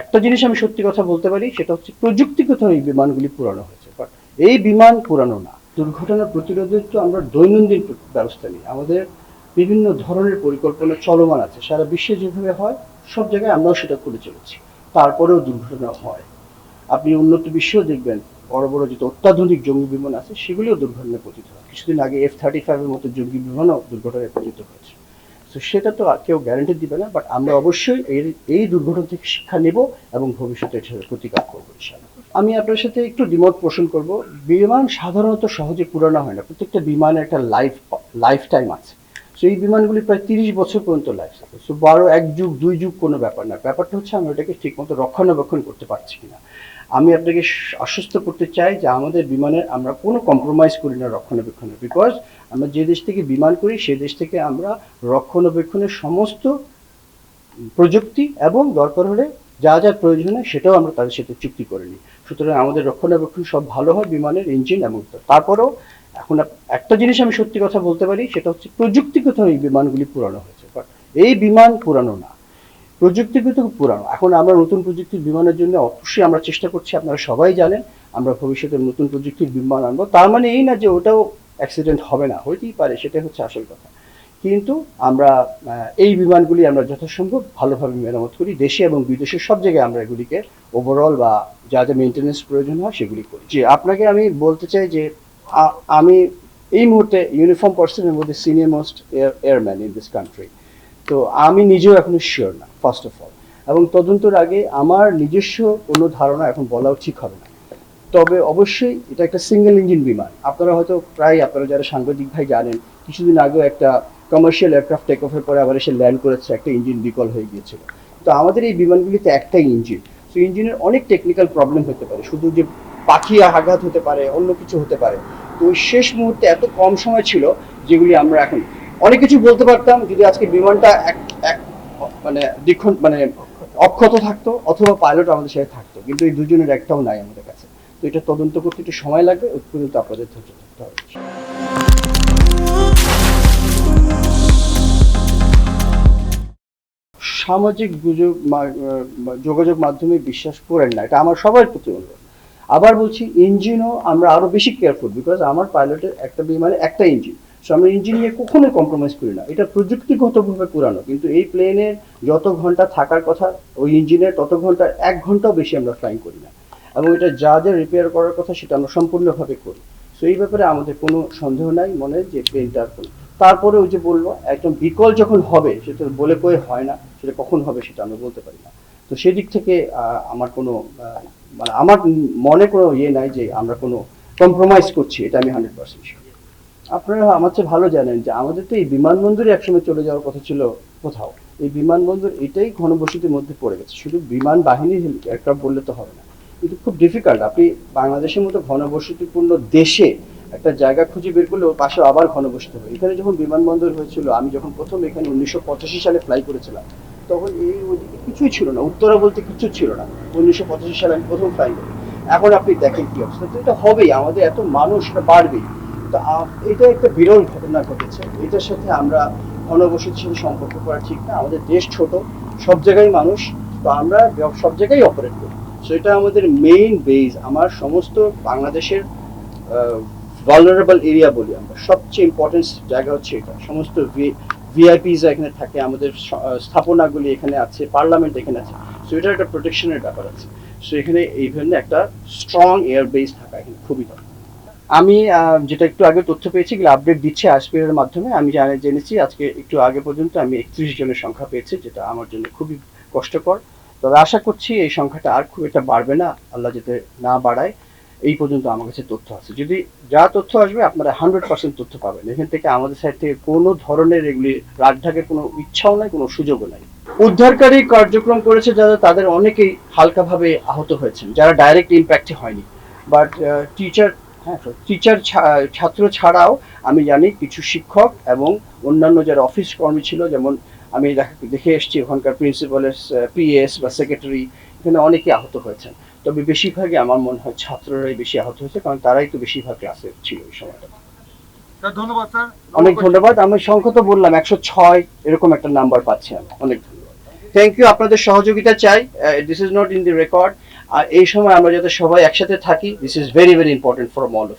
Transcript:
একটা জিনিস আমি সত্যি কথা বলতে পারি, সেটা হচ্ছে প্রযুক্তিগত এই বিমানগুলি পুরানো হয়েছে। বাট এই বিমান পুরানো না। দুর্ঘটনা প্রতিরোধের তো আমরা দৈনন্দিন ব্যবস্থা নিই। আমাদের বিভিন্ন ধরনের পরিকল্পনা চলমান আছে। সারা বিশ্বে যেভাবে হয়, সব জায়গায় আমরাও সেটা করে চলেছি। তারপরেও দুর্ঘটনা হয়। আপনি উন্নত বিশ্বেও দেখবেন, বড় বড় যেটা অত্যাধুনিক জঙ্গি বিমান আছে, সেগুলিও দুর্ঘটনায় পতিত হয়। কিছুদিন আগে এফ থার্টি ফাইভের মতো জঙ্গি বিমানও দুর্ঘটনায় পতিত হয়েছে। তো সেটা তো কেউ গ্যারান্টি দিবে না বাট আমরা অবশ্যই এই এই দুর্ঘটনা থেকে শিক্ষা নেব এবং ভবিষ্যতে এটার প্রতিকার করব আমি আপনার সাথে একটু দ্বিমত পোষণ করব। বিমান সাধারণত সহজে পুরানো হয় না, প্রত্যেকটা বিমানের একটা লাইফ লাইফ টাইম আছে। সো এই বিমানগুলি প্রায় তিরিশ বছর পর্যন্ত লাইফ থাকে। সো বারো, এক যুগ, দুই যুগ কোনো ব্যাপার না। ব্যাপারটা হচ্ছে আমরা এটাকে ঠিকমতো রক্ষণাবেক্ষণ করতে পারছি কিনা। আমি আপনাকে আশ্বস্ত করতে চাই যে আমাদের বিমানের আমরা কোনো কম্প্রোমাইজ করি না রক্ষণাবেক্ষণে বিকজ আমরা যে দেশ থেকে বিমান করি, সে দেশ থেকে আমরা রক্ষণাবেক্ষণের সমস্ত প্রযুক্তি এবং দরকার হলে যা যা প্রয়োজন হয় সেটাও আমরা তাদের সাথে চুক্তি করে নিই। সুতরাং আমাদের রক্ষণাবেক্ষণ সব ভালো হয় বিমানের ইঞ্জিন এবং তারপরেও এখন একটা জিনিস আমি সত্যি কথা বলতে পারি, সেটা হচ্ছে প্রযুক্তিগত এই বিমানগুলি পুরানো হয়েছে। বাট এই বিমান পুরানো না। প্রযুক্তিগত পুরানো। এখন আমরা নতুন প্রযুক্তির বিমানের জন্য অবশ্যই আমরা চেষ্টা করছি, আপনারা সবাই জানেন, আমরা ভবিষ্যতে নতুন প্রযুক্তির বিমান আনব। তার মানে এই না যে ওটাও অ্যাক্সিডেন্ট হবে না, হইতেই পারে, সেটাই হচ্ছে আসল কথা। কিন্তু আমরা এই বিমানগুলি আমরা যথাসম্ভব ভালোভাবে মেরামত করি। দেশে এবং বিদেশে সব জায়গায় আমরা এগুলিকে ওভারঅল বা যা যা মেনটেন্যান্স প্রয়োজন হয় সেগুলি করি। যে আপনাকে আমি বলতে চাই যে আমি এই মুহূর্তে ইউনিফর্ম পার্সনের মধ্যে senior most airman in this country তো আমি নিজেও এখনও শিওর না ফার্স্ট অফ অল এবং তদন্তর আগে আমার নিজস্ব কোনো ধারণা এখন বলাও ঠিক হবে না। তবে অবশ্যই এটা একটা সিঙ্গেল ইঞ্জিন বিমান। আপনারা হয়তো প্রায় আপনারা যারা সাংবাদিক ভাই জানেন, কিছুদিন আগেও একটা কমার্শিয়াল এয়ারক্রাফট টেক অফের পরে আবার এসে ল্যান্ড করেছে, একটা ইঞ্জিন বিকল হয়ে গিয়েছিল। তো আমাদের এই বিমানগুলিতে একটাই ইঞ্জিন তো ইঞ্জিনের অনেক টেকনিক্যাল প্রবলেম হতে পারে। শুধু যে পাখি আঘাত হতে পারে, অন্য কিছু হতে পারে। তো শেষ মুহূর্তে এত কম সময় ছিল, যেগুলি আমরা এখন অনেক কিছু বলতে পারতাম, যদি আজকে বিমানটা এক এক মানে দ্বিক্ষণ মানে অক্ষত থাকতো অথবা পাইলট আমাদের সাথে থাকতো, কিন্তু এই দুজনের একটাও নাই আমাদের কাছে। তো এটা তদন্ত করতে একটু সময় লাগবে পর্যন্ত আপনাদের ধৈর্য থাকতে হবে। সামাজিক গুজব যোগাযোগ মাধ্যমে বিশ্বাস করেন না, এটা আমার সবার প্রতি অনুরোধ। আবার বলছি ইঞ্জিনও আমরা আরও বেশি কেয়ারফুল বিকজ আমার পাইলটের একটা বিমানে একটা ইঞ্জিন সো আমরা ইঞ্জিন নিয়ে কখনোই কম্প্রোমাইজ করি না। এটা প্রযুক্তিগতভাবে পুরানো। কিন্তু এই প্লেনের যত ঘণ্টা থাকার কথা, ওই ইঞ্জিনের তত ঘণ্টা, এক ঘন্টাও বেশি আমরা ফ্লাইং করি না। এবং এটা যা যা রিপেয়ার করার কথা, সেটা আমরা সম্পূর্ণভাবে করি। সো এই ব্যাপারে আমাদের কোনো সন্দেহ নাই মনে যে প্লেনটার কোনো তারপরে ওই যে বলল, একদম বিকল যখন হবে, সেটা বলে কয়ে হয় না, সেটা কখন হবে সেটা আমরা বলতে পারি না। তো সেদিক থেকে আমার কোনো মানে আমার মনে কোনো ইয়ে নাই যে আমরা কোনো কম্প্রোমাইজ করছি, এটা আমি হান্ড্রেড পার্সেন্ট আপনারা আমার চেয়ে ভালো জানেন যে আমাদের তো এই বিমানবন্দরে একসময় চলে যাওয়ার কথা ছিল কোথাও। এই বিমানবন্দর এটাই ঘনবসতির মধ্যে পড়ে গেছে। শুধু বিমান বাহিনী এয়ারক্রাফট বললে তো হবে না। কিন্তু খুব ডিফিকাল্ট আপনি বাংলাদেশের মতো ঘনবসতিপূর্ণ দেশে একটা জায়গা খুঁজে বের করলে ওর পাশে আবার ঘনবসতি হবে। এখানে যখন বিমানবন্দর হয়েছিল, আমি যখন প্রথম এখানে উনিশশো পঁচাশি সালে ফ্লাই করেছিলাম, তখন এই কিছুই ছিল না। উত্তরা বলতে কিছু ছিল না। উনিশশো পঁচাশি সালে আমি প্রথম ফ্লাই করি। এখন আপনি দেখেন কি অবস্থা। তো এটা হবেই। আমাদের এত মানুষ বাড়বেই। এটা একটা বিরল ঘটনা ঘটেছে। এটার সাথে আমরা ঘনবসতির সাথে সম্পর্ক করা ঠিক না। আমাদের দেশ ছোট, সব জায়গায় মানুষ, তো আমরা সব জায়গায় অপারেট করি। সো এটা আমাদের মেইন বেজ আমার সমস্ত বাংলাদেশের ভালনারেবল এরিয়া বলি আমরা। সবচেয়ে ইম্পর্টেন্ট জায়গা হচ্ছে এটা। সমস্ত ভিআইপিস এখানে থাকে, আমাদের স্থাপনাগুলি এখানে আছে পার্লামেন্ট এখানে আছে। সো এটা একটা প্রোটেকশনের ব্যাপার আছে। সো এখানে এই ধরনের একটা স্ট্রং এয়ার বেস থাকা এখানে খুবই দরকার। আমি যেটা একটু আগে তথ্য পেয়েছি, এগুলো আপডেট দিচ্ছে আসপিআর মাধ্যমে, আমি জানি, জেনেছি, আজকে একটু আগে পর্যন্ত আমি একত্রিশ জনের সংখ্যা পেয়েছি, যেটা আমার জন্য খুবই কষ্টকর। তবে আশা করছি এই সংখ্যাটা আর খুব একটা বাড়বে না, আল্লাহ যাতে না বাড়ায়, এই পর্যন্ত আমার কাছে তথ্য আছে। যদি যা তথ্য আসবে, আপনারা হান্ড্রেড পার্সেন্ট তথ্য পাবেন। এখান থেকে আমাদের সাইড থেকে কোনো ধরনের এগুলি রাগঢাকের কোনো ইচ্ছাও নাই, কোনো সুযোগও নাই। উদ্ধারকারী কার্যক্রম করেছে যারা, তাদের অনেকেই হালকাভাবে আহত হয়েছেন, যারা ডাইরেক্ট ইম্প্যাক্টে হয়নি। বাট টিচার হ্যাঁ টিচার ছাত্র ছাড়াও আমি জানি কিছু শিক্ষক এবং অন্যান্য যারা অফিস কর্মী ছিল যেমন আমি দেখে এসেছি ওখানকার প্রিন্সিপালের পিএস বা সেক্রেটারি এখানে অনেকে আহত হয়েছেন। তবে বেশিরভাগই আমার মনে হয় ছাত্ররাই বেশি আহত হয়েছে কারণ তারাই তো বেশিরভাগ ক্লাসে ছিল ওই সময়টা। ধন্যবাদ স্যার অনেক ধন্যবাদ। আমি সংখ্যা তো বললাম একশো ছয় এরকম একটা নাম্বার পাচ্ছি আমি। অনেক ধন্যবাদ। থ্যাংক ইউ আপনাদের সহযোগিতা চাই। This is not in the record আর এই সময় আমরা যাতে সবাই একসাথে থাকি this is very very important for all of